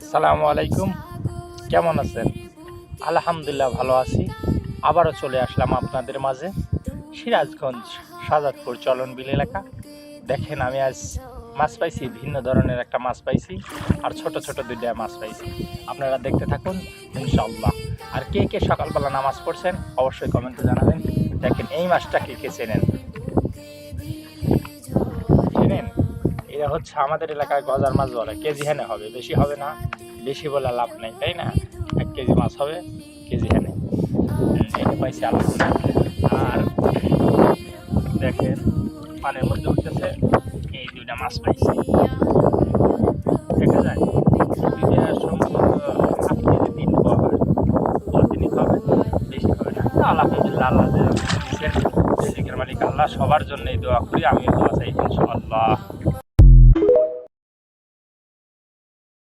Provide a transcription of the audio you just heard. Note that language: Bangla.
সালামু আলাইকুম। কেমন আছেন? আলহামদুলিল্লাহ ভালো আছি। আবারও চলে আসলাম আপনাদের মাঝে সিরাজগঞ্জ সাজাদপুর চলন বিল এলাকা। দেখেন, আমি আজ মাছ পাইছি, ভিন্ন ধরনের একটা মাছ পাইছি আর ছোট ছোট দুইটা মাছ পাইছি। আপনারা দেখতে থাকুন ইনশাল্লাহ আর কে কে সকালবেলা নামাজ পড়ছেন, অবশ্যই কমেন্টে জানাবেন। দেখেন, এই মাছটা কে কে চেনেন? এটা হচ্ছে আমাদের এলাকায় গজার মাছ বলে। কেজি হেনে হবে বেশি হবে না। বেশি বলে লাভ নেই তাই না? এক কেজি মাছ হবে কেজি হুম, এটা পাইছি আর দেখেন পানের মধ্যে উঠতেছে এই দুইটা মাছ পাইছি। দেখা যায় বেশি না। আল্লাহ মালিক আল্লাহ সবার জন্যই দোয়া করি আমিও